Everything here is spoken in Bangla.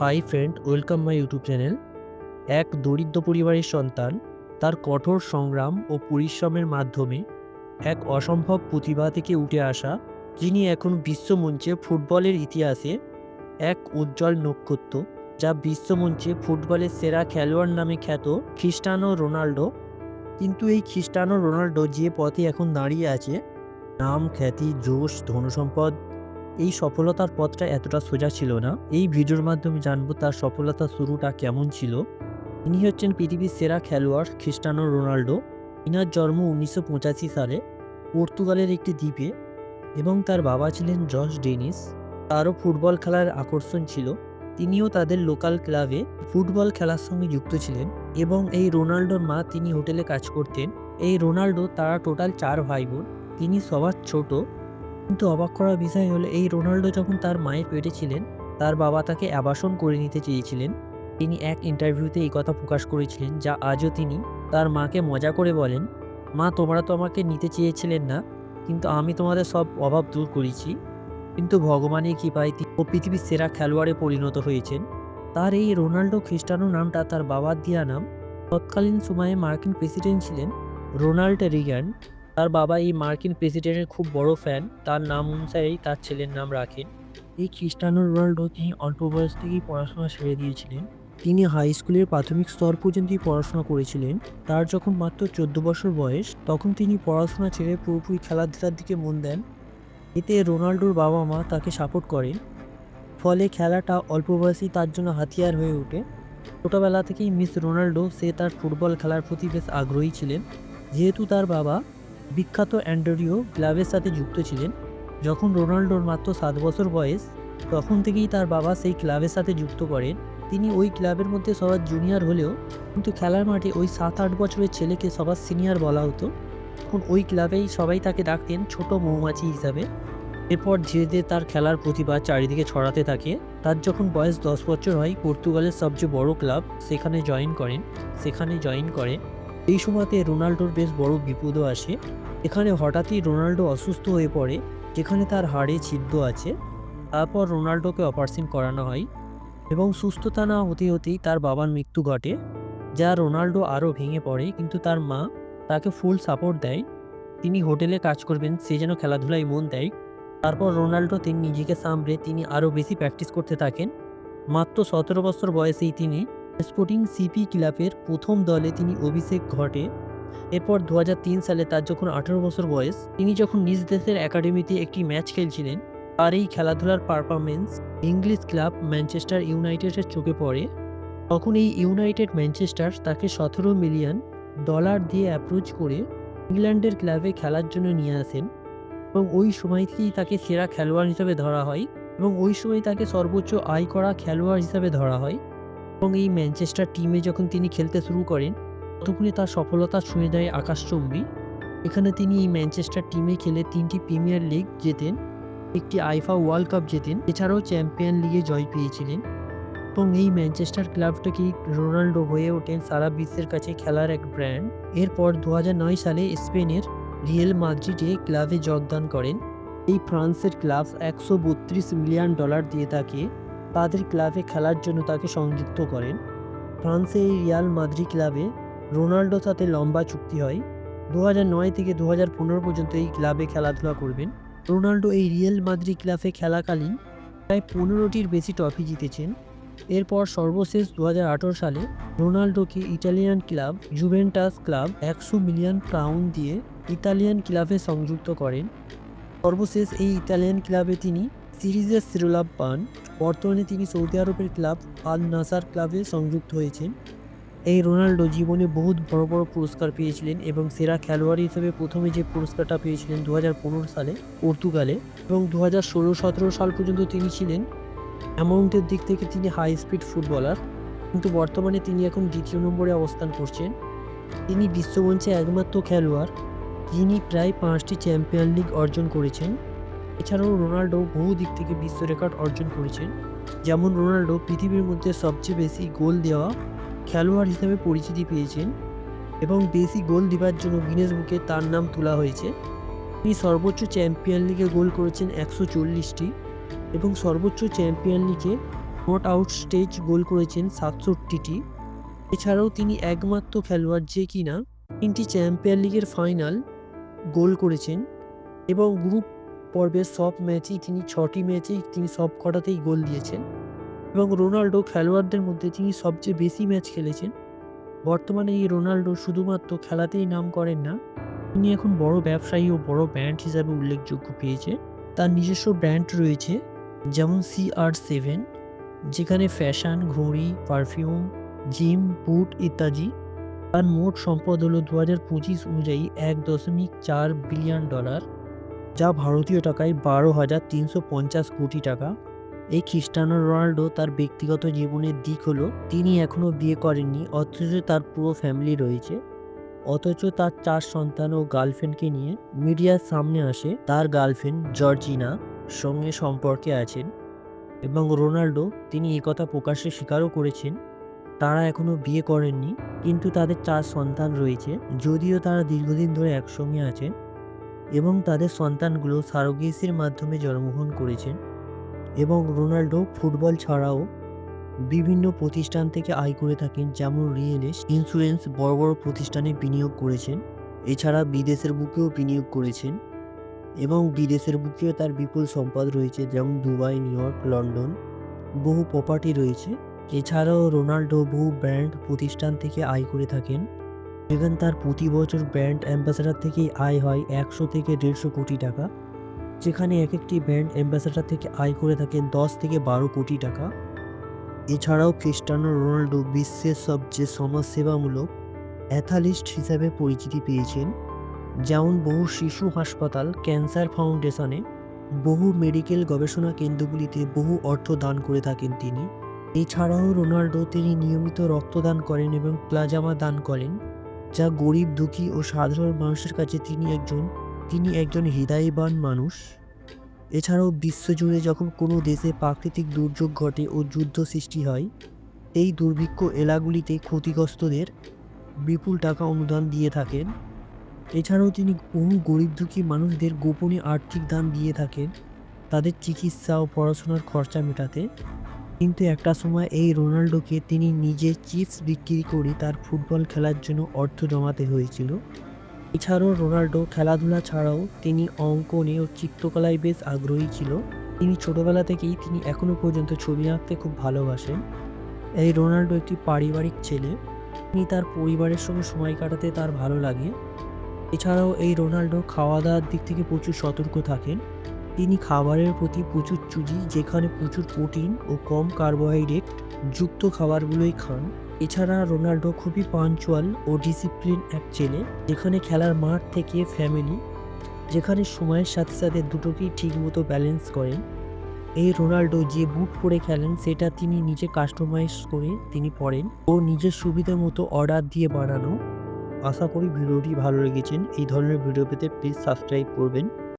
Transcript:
Hi friend welcome my YouTube channel এক দরিদ্র পরিবারের সন্তান তার কঠোর সংগ্রাম ও পরিশ্রমের মাধ্যমে এক অসম্ভব প্রতিভা থেকে উঠে আসা, যিনি এখন বিশ্বমঞ্চে ফুটবলের ইতিহাসে এক উজ্জ্বল নক্ষত্র, যা বিশ্বমঞ্চে ফুটবলের সেরা খেলোয়াড় নামে খ্যাত খ্রিস্টানো রোনাল্ডো। কিন্তু এই খ্রিস্টানো রোনাল্ডো যে পথে এখন দাঁড়িয়ে আছে, নাম খ্যাতি, জোশ, ধনসম্পদ এই সফলতার পথটা এতটা সোজা ছিল না। এই ভিডিওর মাধ্যমে জানব তার সফলতার শুরুটা কেমন ছিল। ইনি হচ্ছেন পৃথিবীর সেরা খেলোয়াড় খ্রিস্টানো রোনাল্ডো ইনার জন্ম উনিশশো পঁচাশি সালে পর্তুগালের একটি দ্বীপে এবং তার বাবা ছিলেন জর্জ ডেনিস। তারও ফুটবল খেলার আকর্ষণ ছিল। তিনিও তাদের লোকাল ক্লাবে ফুটবল খেলার সঙ্গে যুক্ত ছিলেন এবং এই রোনাল্ডোর মা তিনি হোটেলে কাজ করতেন। এই রোনাল্ডো তারা টোটাল চার ভাই বোন তিনি সবার ছোট কিন্তু অবাক করার বিষয় হলো, এই রোনাল্ডো যখন তার মায়ের পেটে ছিলেন, তার বাবা তাকে আবাসন করে নিতে চেয়েছিলেন। তিনি এক ইন্টারভিউতে এই কথা প্রকাশ করেছিলেন, যা আজও তিনি তার মাকে মজা করে বলেন, মা, তোমরা তো আমাকে নিতে চেয়েছিলেন না, কিন্তু আমি তোমাদের সব অভাব দূর করেছি। কিন্তু ভগবানের কৃপায় ও পৃথিবীর সেরা খেলোয়াড়ে পরিণত হয়েছেন। তার এই রোনাল্ডো খ্রিস্টানো নামটা তার বাবার দিয়া নাম। তৎকালীন সময়ে মার্কিন প্রেসিডেন্ট ছিলেন রোনাল্ড রিগান। তার বাবা এই মার্কিন প্রেসিডেন্টের খুব বড় ফ্যান। তার নাম অনুসারেই তার ছেলের নাম রাখেন। এই খ্রিস্টানো রোনাল্ডো তিনি অল্প বয়স থেকেই পড়াশোনা ছেড়ে দিয়েছিলেন। তিনি হাই স্কুলের প্রাথমিক স্তর পর্যন্তই পড়াশোনা করেছিলেন। তার যখন মাত্র চোদ্দ বছর বয়স, তখন তিনি পড়াশোনা ছেড়ে পুরোপুরি খেলাধুলার দিকে মন দেন। এতে রোনাল্ডোর বাবা মা তাকে সাপোর্ট করেন। ফলে খেলাটা অল্প বয়সেই তার জন্য হাতিয়ার হয়ে ওঠে। ছোটোবেলা থেকেই মিস রোনাল্ডো সে তার ফুটবল খেলার প্রতি বেশ আগ্রহী ছিলেন। যেহেতু তার বাবা বিখ্যাত অ্যান্ডোরিও ক্লাবের সাথে যুক্ত ছিলেন। যখন রোনাল্ডোর মাত্র সাত বছর বয়স, তখন থেকেই তার বাবা সেই ক্লাবের সাথে যুক্ত করেন। তিনি ওই ক্লাবের মধ্যে সবার জুনিয়র হলেও কিন্তু খেলার মাঠে ওই সাত আট বছরের ছেলেকে সবার সিনিয়র বলা হতো। তখন ওই ক্লাবেই সবাই তাকে ডাকতেন ছোট মৌমাছি হিসাবে। এরপর ধীরে ধীরে তার খেলার প্রতিভা চারিদিকে ছড়াতে থাকে। তার যখন বয়স দশ বছর হয়, পর্তুগালের সবচেয়ে বড় ক্লাব সেখানে জয়েন করেন। সেখানে জয়েন করেন। এই সময়তে রোনাল্ডোর বেশ বড় বিপদও আসে। এখানে হঠাৎই রোনাল্ডো অসুস্থ হয়ে পড়ে, যেখানে তার হাড়ে ছিদ্র আছে। তারপর রোনাল্ডোকে অপারেশন করানো হয় এবং সুস্থতা না হতে হতেই তার বাবার মৃত্যু ঘটে, যা রোনাল্ডো আরও ভেঙে পড়ে। কিন্তু তার মা তাকে ফুল সাপোর্ট দেয়। তিনি হোটেলে কাজ করবেন, সে যেন খেলাধুলায় মন দেয়। তারপর রোনাল্ডো তিনি নিজেকে সামলে, তিনি আরও বেশি প্র্যাকটিস করতে থাকেন। মাত্র সতেরো বছর বয়সেই তিনি স্পোর্টিং সিপি ক্লাবের প্রথম দলে তিনি অভিষেক ঘটে। এরপর দু হাজার তিন সালে তার যখন আঠারো বছর বয়স, তিনি যখন নিজ দেশের একাডেমিতে একটি ম্যাচ খেলছিলেন, তার এই খেলাধুলার পারফরমেন্স ইংলিশ ক্লাব ম্যানচেস্টার ইউনাইটেডের চোখে পড়ে। তখন এই ইউনাইটেড ম্যানচেস্টার তাকে সতেরো মিলিয়ন ডলার দিয়ে অ্যাপ্রোচ করে ইংল্যান্ডের ক্লাবে খেলার জন্য নিয়ে আসেন এবং ওই সময় থেকেই তাকে সেরা খেলোয়াড় হিসেবে ধরা হয় এবং ওই সময় তাকে সর্বোচ্চ আয় করা খেলোয়াড় হিসেবে ধরা হয়। এবং এই ম্যানচেস্টার টিমে যখন তিনি খেলতে শুরু করেন ততক্ষণে তার সফলতা ছুঁয়ে দেয় আকাশচুম্বী এখানে তিনি এই ম্যানচেস্টার টিমে খেলে তিনটি প্রিমিয়ার লিগ জেতেন, একটি আইফা ওয়ার্ল্ড কাপ জেতেন, এছাড়াও চ্যাম্পিয়ন লিগে জয় পেয়েছিলেন। এবং এই ম্যানচেস্টার ক্লাবটাকেই রোনাল্ডো হয়ে ওঠেন সারা বিশ্বের কাছে খেলার এক ব্র্যান্ড এরপর দু হাজার নয় সালে স্পেনের রিয়েল মাদ্রিদে ক্লাবে যোগদান করেন। এই ফ্রান্সের ক্লাব একশো বত্রিশ মিলিয়ন ডলার দিয়ে তাকে তাদের ক্লাবে খেলার জন্য তাকে সংযুক্ত করেন। ফ্রান্সে এই রিয়াল মাদ্রি ক্লাবে রোনাল্ডোর সাথে লম্বা চুক্তি হয়। দু নয় থেকে দু পর্যন্ত এই ক্লাবে খেলাধুলা করবেন। রোনাল্ডো এই রিয়েল মাদ্রি ক্লাবে খেলাকালীন প্রায় পনেরোটির বেশি ট্রফি জিতেছেন। এরপর সর্বশেষ দু হাজার আঠেরো সালে রোনাল্ডোকে ইটালিয়ান ক্লাব জুভেন্টাস ক্লাব একশো মিলিয়ন পাউন্ড দিয়ে ইতালিয়ান ক্লাবে সংযুক্ত করেন। সর্বশেষ এই ইতালিয়ান ক্লাবে তিনি সিরিজের শিরোলাভ পান, বর্তমানে তিনি সৌদি আরবের ক্লাব আল নাসার ক্লাবে সংযুক্ত হয়েছেন। এই রোনাল্ডো জীবনে বহুত বড় বড় পুরস্কার পেয়েছিলেন এবং সেরা খেলোয়াড় হিসেবে প্রথমে যে পুরস্কারটা পেয়েছিলেন দু হাজার পনেরো সালে পর্তুগালে এবং দু হাজার ষোলো সতেরো সাল পর্যন্ত তিনি ছিলেন অ্যামাউন্টের দিক থেকে তিনি হাই স্পিড ফুটবলার। কিন্তু বর্তমানে তিনি এখন দ্বিতীয় নম্বরে অবস্থান করছেন। তিনি বিশ্বমঞ্চে একমাত্র খেলোয়াড় যিনি প্রায় পাঁচটি চ্যাম্পিয়ন লিগ অর্জন করেছেন। এছাড়াও রোনাল্ডো বহু দিক থেকে বিশ্ব রেকর্ড অর্জন করেছেন। যেমন রোনাল্ডো পৃথিবীর মধ্যে সবচেয়ে বেশি গোল দেওয়া খেলোয়াড় হিসেবে পরিচিতি পেয়েছেন এবং বেশি গোল দেওয়ার জন্য গিনেস বুকে তার নাম তোলা হয়েছে। তিনি সর্বোচ্চ চ্যাম্পিয়ন লিগে গোল করেছেন একশো চল্লিশটি এবং সর্বোচ্চ চ্যাম্পিয়ন লিগে নট আউট স্টেজ গোল করেছেন সাতষট্টিটি। এছাড়াও তিনি একমাত্র খেলোয়াড় যে কিনা তিনটি চ্যাম্পিয়ন লিগের ফাইনাল গোল করেছেন এবং গ্রুপ পর্বের সব ম্যাচেই তিনি ছটি ম্যাচেই তিনি সব কটাতেই গোল দিয়েছেন এবং রোনাল্ডো খেলোয়াড়দের মধ্যে তিনি সবচেয়ে বেশি ম্যাচ খেলেছেন। বর্তমানে এই রোনাল্ডো শুধুমাত্র খেলাতেই নাম করেন না, তিনি এখন বড় ব্যবসায়ী ও বড় ব্র্যান্ড হিসাবে উল্লেখযোগ্য পেয়েছে। তার নিজস্ব ব্র্যান্ড রয়েছে যেমন সি আর সেভেন যেখানে ফ্যাশন, ঘড়ি, পারফিউম, জিম, বুট ইত্যাদি। তার মোট সম্পদ হলো দু হাজার পঁচিশ অনুযায়ী এক দশমিক চার বিলিয়ন ডলার। যা ভারতীয় টাকায় বারো হাজার তিনশো পঞ্চাশ কোটি টাকা। এই খ্রিস্টানো রোনাল্ডো তার ব্যক্তিগত জীবনের দিক হলো, তিনি এখনও বিয়ে করেননি, অথচ তার পুরো ফ্যামিলি রয়েছে। অথচ তার চার সন্তান ও গার্লফ্রেন্ডকে নিয়ে মিডিয়ার সামনে আসে, তার গার্লফ্রেন্ড জর্জিনা সঙ্গে সম্পর্কে আছেন এবং রোনাল্ডো তিনি একথা প্রকাশ্যে স্বীকারও করেছেন, তারা এখনও বিয়ে করেননি, কিন্তু তাদের চার সন্তান রয়েছে, যদিও তারা দীর্ঘদিন ধরে একসঙ্গে আছেন। এবং তাদের সন্তানগুলো সারোগেসির মাধ্যমে জন্মগ্রহণ করেছেন এবং রোনাল্ডো ফুটবল ছাড়াও বিভিন্ন প্রতিষ্ঠান থেকে আয় করে থাকেন, যেমন রিয়েল এস্ট ইন্স্যুরেন্স বড় বড় প্রতিষ্ঠানে বিনিয়োগ করেছেন, এছাড়া বিদেশের বুকেও বিনিয়োগ করেছেন এবং বিদেশের বুকেও তার বিপুল সম্পদ রয়েছে, যেমন দুবাই, নিউ ইয়র্ক, লন্ডন, বহু প্রপার্টি রয়েছে। এছাড়াও রোনাল্ডো বহু ব্র্যান্ড প্রতিষ্ঠান থেকে আয় করে থাকেন। যেখানে তার প্রতি বছর ব্র্যান্ড অ্যাম্বাসাডার থেকেই আয় হয় একশো থেকে দেড়শো কোটি টাকা। যেখানে এক একটি ব্র্যান্ড অ্যাম্বাসাডার থেকে আয় করে থাকেন দশ থেকে বারো কোটি টাকা। এছাড়াও ক্রিস্টানো রোনাল্ডো বিশ্বের সবচেয়ে সমাজসেবামূলক অ্যাথালিস্ট হিসাবে পরিচিতি পেয়েছেন, যেমন বহু শিশু হাসপাতাল, ক্যান্সার ফাউন্ডেশনে, বহু মেডিকেল গবেষণা কেন্দ্রগুলিতে বহু অর্থ দান করে থাকেন তিনি। এছাড়াও রোনাল্ডো, তিনি নিয়মিত রক্তদান করেন এবং প্লাজামা দান করেন। যা গরিব, দুঃখী ও সাধারণ মানুষের কাছে তিনি একজন তিনি একজন হৃদয়বান মানুষ। এছাড়াও বিশ্বজুড়ে যখন কোনো দেশে প্রাকৃতিক দুর্যোগ ঘটে ও যুদ্ধ সৃষ্টি হয়, এই দুর্ভিক্ষ এলাগুলিতে ক্ষতিগ্রস্তদের বিপুল টাকা অনুদান দিয়ে থাকেন। এছাড়াও তিনি বহু গরিব, দুঃখী মানুষদের গোপনে আর্থিক দান দিয়ে থাকেন, তাদের চিকিৎসা ও পড়াশোনার খরচা মেটাতে। কিন্তু একটা সময় এই রোনাল্ডোকে তিনি নিজে চিপস বিক্রি করে তার ফুটবল খেলার জন্য অর্থ জমাতে হয়েছিল। এছাড়াও রোনাল্ডো খেলাধুলা ছাড়াও তিনি অঙ্কনে ও চিত্রকলায় বেশ আগ্রহী ছিল। তিনি ছোটবেলা থেকেই তিনি এখনও পর্যন্ত ছবি আঁকতে খুব ভালোবাসেন। এই রোনাল্ডো একটি পারিবারিক ছেলে। তিনি তার পরিবারের সঙ্গে সময় কাটাতে তার ভালো লাগে। এছাড়াও এই রোনাল্ডো খাওয়া দাওয়ার দিক থেকে প্রচুর সতর্ক থাকেন। তিনি খাবারের প্রতি প্রচুর চুজি, যেখানে প্রচুর প্রোটিন ও কম কার্বোহাইড্রেট যুক্ত খাবারগুলোই খান। এছাড়া রোনাল্ডো খুবই পাঞ্চুয়াল ও ডিসিপ্লিন এক ছেলে, যেখানে খেলার মাঠ থেকে ফ্যামিলি, যেখানে সময়ের সাথে সাথে দুটোকেই ঠিকমতো ব্যালেন্স করেন। এই রোনাল্ডো যে বুট পরে খেলেন, সেটা তিনি নিজে কাস্টমাইজ করে তিনি পরেন ও নিজের সুবিধা মতো অর্ডার দিয়ে বানানো। আশা করি ভিডিওটি ভালো লেগেছেন এই ধরনের ভিডিও পেতে প্লিজ সাবস্ক্রাইব করবেন।